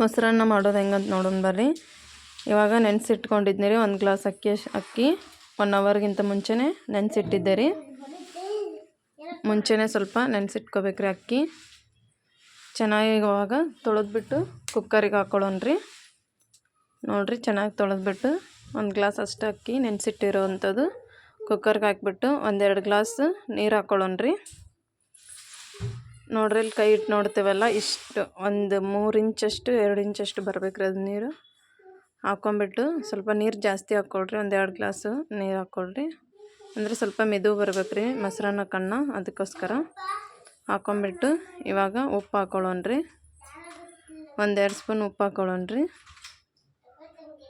ಮೊಸರನ್ನ ಮಾಡೋದು ಹೆಂಗಂತ ನೋಡೋಣ ಬರ್ರಿ. ಇವಾಗ ನೆನೆಸಿಟ್ಕೊಂಡಿದ್ನಿ ರೀ ಒಂದು ಗ್ಲಾಸ್ ಅಕ್ಕಿ ಅಕ್ಕಿ ಒನ್ ಅವರ್ಗಿಂತ ಮುಂಚೆನೇ ನೆನೆಸಿಟ್ಟಿದ್ದೆ ರೀ. ಮುಂಚೆನೇ ಸ್ವಲ್ಪ ನೆನೆಸಿಟ್ಕೋಬೇಕ್ರಿ ಅಕ್ಕಿ. ಚೆನ್ನಾಗಿ ಇವಾಗ ತೊಳೆದ್ಬಿಟ್ಟು ಕುಕ್ಕರಿಗೆ ಹಾಕ್ಕೊಳ್ಳೋಣ ರೀ. ನೋಡಿರಿ ಚೆನ್ನಾಗಿ ತೊಳೆದ್ಬಿಟ್ಟು ಒಂದು ಗ್ಲಾಸ್ ಅಷ್ಟು ಅಕ್ಕಿ ನೆನೆಸಿಟ್ಟಿರೋವಂಥದ್ದು ಕುಕ್ಕರ್ಗೆ ಹಾಕ್ಬಿಟ್ಟು ಒಂದೆರಡು ಗ್ಲಾಸ್ ನೀರು ಹಾಕ್ಕೊಳ್ಳೋಣ ರೀ. ನೋಡ್ರಿ, ಇಲ್ಲಿ ಕೈ ಇಟ್ಟು ನೋಡ್ತೇವಲ್ಲ, ಇಷ್ಟು, ಒಂದು ಮೂರು ಇಂಚಷ್ಟು, ಎರಡು ಇಂಚಷ್ಟು ಬರಬೇಕ್ರಿ ಅದು ನೀರು. ಹಾಕ್ಕೊಂಬಿಟ್ಟು ಸ್ವಲ್ಪ ನೀರು ಜಾಸ್ತಿ ಹಾಕ್ಕೊಳ್ರಿ ಒಂದು ಎರಡು ಗ್ಲಾಸು ನೀರು ಹಾಕ್ಕೊಳ್ರಿ ಅಂದರೆ ಸ್ವಲ್ಪ ಮೆದು ಬರ್ಬೇಕು ರೀ ಮೊಸರನ್ನ ಕಣ್ಣ, ಅದಕ್ಕೋಸ್ಕರ. ಹಾಕ್ಕೊಂಬಿಟ್ಟು ಇವಾಗ ಉಪ್ಪು ಹಾಕ್ಕೊಳ್ಳೋಣ್ರಿ ಒಂದೆರಡು ಸ್ಪೂನ್ ಉಪ್ಪು ಹಾಕ್ಕೊಳ್ಳೋಣ್ರಿ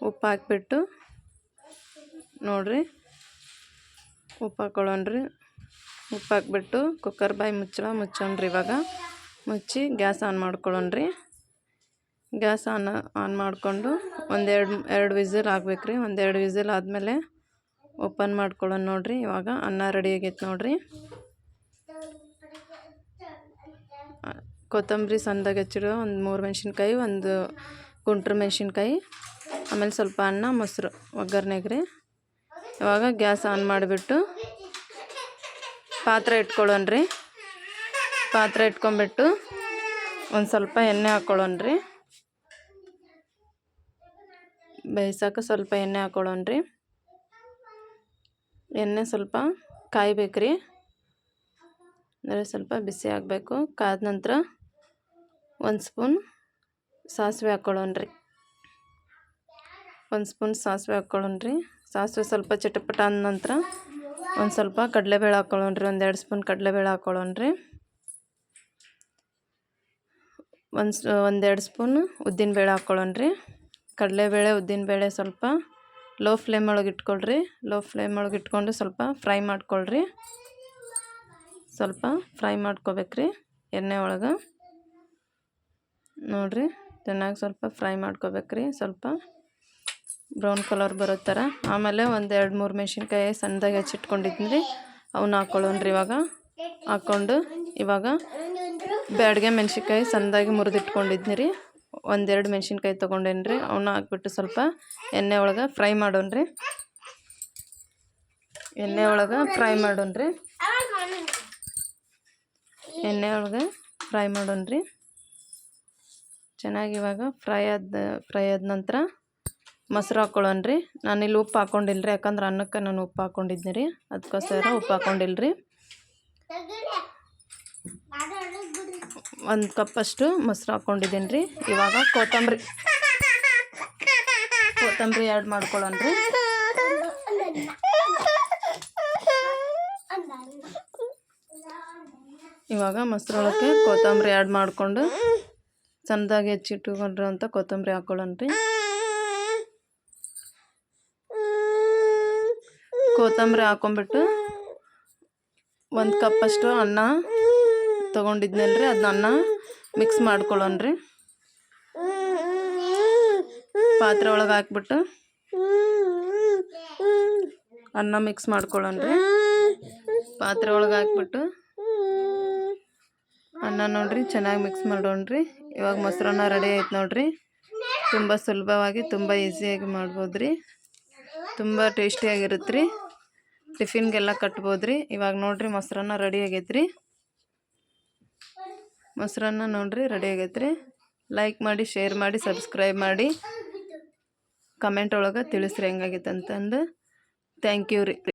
ಉಪ್ಪು ಹಾಕ್ಬಿಟ್ಟು ನೋಡ್ರಿ, ಉಪ್ಪು ಹಾಕ್ಕೊಳ್ಳೋಣ್ರಿ ಉಪ್ಪು ಹಾಕ್ಬಿಟ್ಟು ಕುಕ್ಕರ್ ಬಾಯಿ ಮುಚ್ಚಳ ಮುಚ್ಚೋಣ್ರಿ ಇವಾಗ. ಮುಚ್ಚಿ ಗ್ಯಾಸ್ ಆನ್ ಮಾಡ್ಕೊಳ್ಳೋಣ್ರಿ. ಗ್ಯಾಸ್ ಆನ್ ಆನ್ ಮಾಡಿಕೊಂಡು ಒಂದೆರಡು, ಎರಡು ವಿಸಿಲ್ ಆಗ್ಬೇಕು ರೀ ಒಂದೆರಡು ವಿಸಿಲ್ ಆದಮೇಲೆ ಓಪನ್ ಮಾಡ್ಕೊಳ್ಳೋಣ ನೋಡಿರಿ. ಇವಾಗ ಅನ್ನ ರೆಡಿ ಆಗೈತೆ ನೋಡಿರಿ. ಕೊತ್ತಂಬರಿ ಸಣ್ಣದಾಗಿ ಹಚ್ಚಿಡೋ ಒಂದು ಮೂರು ಮೆಣಸಿನ್ಕಾಯಿ, ಒಂದು ಗುಂಟ್ರ ಮೆಣಸಿನ್ಕಾಯಿ, ಆಮೇಲೆ ಸ್ವಲ್ಪ ಅನ್ನ, ಮೊಸರು ಒಗ್ಗರಣೆಗೆ ರೀ ಇವಾಗ ಗ್ಯಾಸ್ ಆನ್ ಮಾಡಿಬಿಟ್ಟು ಪಾತ್ರೆ ಇಟ್ಕೊಳ್ಳೋಣ್ರಿ. ಪಾತ್ರೆ ಇಟ್ಕೊಂಬಿಟ್ಟು ಒಂದು ಸ್ವಲ್ಪ ಎಣ್ಣೆ ಹಾಕ್ಕೊಳ್ಳೋಣ್ರಿ ಬೇಯಿಸೋಕೆ ಸ್ವಲ್ಪ ಎಣ್ಣೆ ಹಾಕ್ಕೊಳ್ಳೋಣ್ರಿ ಎಣ್ಣೆ ಸ್ವಲ್ಪ ಕಾಯ್ಬೇಕ್ರಿ. ಅಂದರೆ ಸ್ವಲ್ಪ ಬಿಸಿ ಆಗಬೇಕು. ಕಾದ ನಂತರ ಒಂದು ಸ್ಪೂನ್ ಸಾಸಿವೆ ಹಾಕ್ಕೊಳ್ಳೋಣ್ರಿ ಒಂದು ಸ್ಪೂನ್ ಸಾಸಿವೆ ಹಾಕ್ಕೊಳ್ಳೋಣ್ರಿ ಸಾಸಿವೆ ಸ್ವಲ್ಪ ಚಟಪಟ ಅಂದ ನಂತರ ಒಂದು ಸ್ವಲ್ಪ ಕಡಲೆಬೇಳೆ ಹಾಕ್ಕೊಳ್ಳೋಣ್ರಿ ಒಂದು ಎರಡು ಸ್ಪೂನ್ ಕಡಲೆಬೇಳೆ ಹಾಕ್ಕೊಳ್ಳೋಣ್ರಿ ಒಂದು ಒಂದೆರಡು ಸ್ಪೂನ್ ಉದ್ದಿನಬೇಳೆ ಹಾಕ್ಕೊಳ್ಳೋಣ್ರಿ ಕಡಲೆಬೇಳೆ, ಉದ್ದಿನಬೇಳೆ ಸ್ವಲ್ಪ ಲೋ ಫ್ಲೇಮ್ ಒಳಗೆ ಇಟ್ಕೊಳ್ರಿ. ಲೋ ಫ್ಲೇಮ್ ಒಳಗೆ ಇಟ್ಕೊಂಡು ಸ್ವಲ್ಪ ಫ್ರೈ ಮಾಡ್ಕೊಳ್ರಿ. ಸ್ವಲ್ಪ ಫ್ರೈ ಮಾಡ್ಕೋಬೇಕ್ರಿ ಎಣ್ಣೆ ಒಳಗೆ. ನೋಡಿರಿ, ಚೆನ್ನಾಗಿ ಸ್ವಲ್ಪ ಫ್ರೈ ಮಾಡ್ಕೋಬೇಕ್ರಿ. ಸ್ವಲ್ಪ ಬ್ರೌನ್ ಕಲರ್ ಬರೋ ಥರ. ಆಮೇಲೆ ಒಂದು ಎರಡು ಮೂರು ಮೆಣಸಿನ್ಕಾಯಿ ಸಣ್ಣದಾಗಿ ರೀ ಅವನ್ನ ಹಾಕ್ಕೊಳ್ಳೋಣ್ರಿ ಇವಾಗ. ಹಾಕ್ಕೊಂಡು ಇವಾಗ ಬ್ಯಾಡ್ಗೆ ಮೆಣಸಿನ್ಕಾಯಿ ಸಣ್ಣದಾಗಿ ಮುರಿದಿಟ್ಕೊಂಡಿದ್ನಿ ರೀ ಒಂದೆರಡು ಮೆಣಸಿನ್ಕಾಯಿ ತೊಗೊಂಡೇನಿ ರೀ ಅವನ್ನ ಹಾಕ್ಬಿಟ್ಟು ಸ್ವಲ್ಪ ಎಣ್ಣೆ ಒಳಗೆ ಫ್ರೈ ಮಾಡೋಣ್ರಿ. ಎಣ್ಣೆ ಒಳಗೆ ಫ್ರೈ ಮಾಡೋಣ್ರಿ. ಎಣ್ಣೆ ಒಳಗೆ ಫ್ರೈ ಮಾಡೋಣ್ರಿ. ಚೆನ್ನಾಗಿ ಇವಾಗ ಫ್ರೈ ಆದ ಫ್ರೈ ಆದ ನಂತರ ಮೊಸರು ಹಾಕೊಳ್ಳೋಣ ರೀ ನಾನಿಲ್ಲಿ ಉಪ್ಪು ಹಾಕ್ಕೊಂಡಿಲ್ಲ ರೀ ಯಾಕಂದ್ರೆ ಅನ್ನಕ್ಕೆ ನಾನು ಉಪ್ಪು ಹಾಕ್ಕೊಂಡಿದ್ನಿ ರೀ. ಅದಕ್ಕೋಸ್ಕರ ಉಪ್ಪು ಹಾಕ್ಕೊಂಡಿಲ್ಲ ರೀ ಒಂದು ಕಪ್ಪಷ್ಟು ಮೊಸರು ಹಾಕ್ಕೊಂಡಿದ್ದೀನಿ ರೀ. ಇವಾಗ ಕೊತ್ತಂಬರಿ. ಕೊತ್ತಂಬರಿ ಆ್ಯಡ್ ಮಾಡ್ಕೊಳ್ಳೋಣ ರೀ ಇವಾಗ ಮೊಸರೊಳಕ್ಕೆ ಕೊತ್ತಂಬರಿ ಆ್ಯಡ್ ಮಾಡಿಕೊಂಡು, ಸಣ್ಣದಾಗಿ ಹೆಚ್ಚಿಟ್ಟುಕೊಂಡಿರೋಂಥ ಕೊತ್ತಂಬರಿ ಹಾಕ್ಕೊಳ್ಳೋಣ ರೀ ಕೊತ್ತಂಬರಿ ಹಾಕೊಂಬಿಟ್ಟು ಒಂದು ಕಪ್ಪಷ್ಟು ಅನ್ನ ತೊಗೊಂಡಿದ್ನಲ್ರಿ ಅದನ್ನ ಅನ್ನ ಮಿಕ್ಸ್ ಮಾಡ್ಕೊಳ್ಳೋಣ್ರಿ ಪಾತ್ರೆ ಒಳಗೆ ಹಾಕ್ಬಿಟ್ಟು ಅನ್ನ ಮಿಕ್ಸ್ ಮಾಡ್ಕೊಳ್ಳೋಣ್ರಿ ಪಾತ್ರೆ ಒಳಗೆ ಹಾಕ್ಬಿಟ್ಟು ಅನ್ನ ನೋಡ್ರಿ, ಚೆನ್ನಾಗಿ ಮಿಕ್ಸ್ ಮಾಡೋಣ್ರಿ. ಇವಾಗ ಮೊಸರನ್ನ ರೆಡಿ ಆಯ್ತು ನೋಡ್ರಿ. ತುಂಬ ಸುಲಭವಾಗಿ, ತುಂಬ ಈಸಿಯಾಗಿ ಮಾಡ್ಬೋದ್ರಿ. ತುಂಬ ಟೇಸ್ಟಿಯಾಗಿರುತ್ತೆ ರೀ ಟಿಫಿನ್ಗೆಲ್ಲ ಕಟ್ಬೋದು ರೀ ಇವಾಗ ನೋಡಿರಿ ಮೊಸರನ್ನ ರೆಡಿ ಆಗೈತ್ರಿ. ಮೊಸರನ್ನ ನೋಡಿರಿ ರೆಡಿ ಆಗೈತ್ರಿ. ಲೈಕ್ ಮಾಡಿ ಶೇರ್ ಮಾಡಿ ಸಬ್ಸ್ಕ್ರೈಬ್ ಮಾಡಿ. ಕಮೆಂಟ್ ಒಳಗೆ ತಿಳಿಸ್ರಿ ಹೆಂಗಾಗೈತೆ ಅಂತಂದು ಥ್ಯಾಂಕ್ ಯು ರೀ.